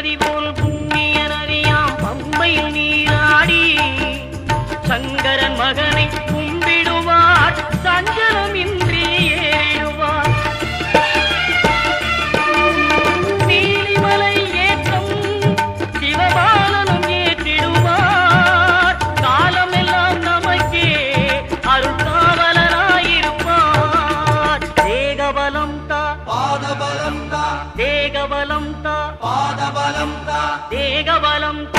அறிவோல் புண்ணியன் அறியாம். பம்மையில் நீ బలంత పాద బలంత దేగ బలంత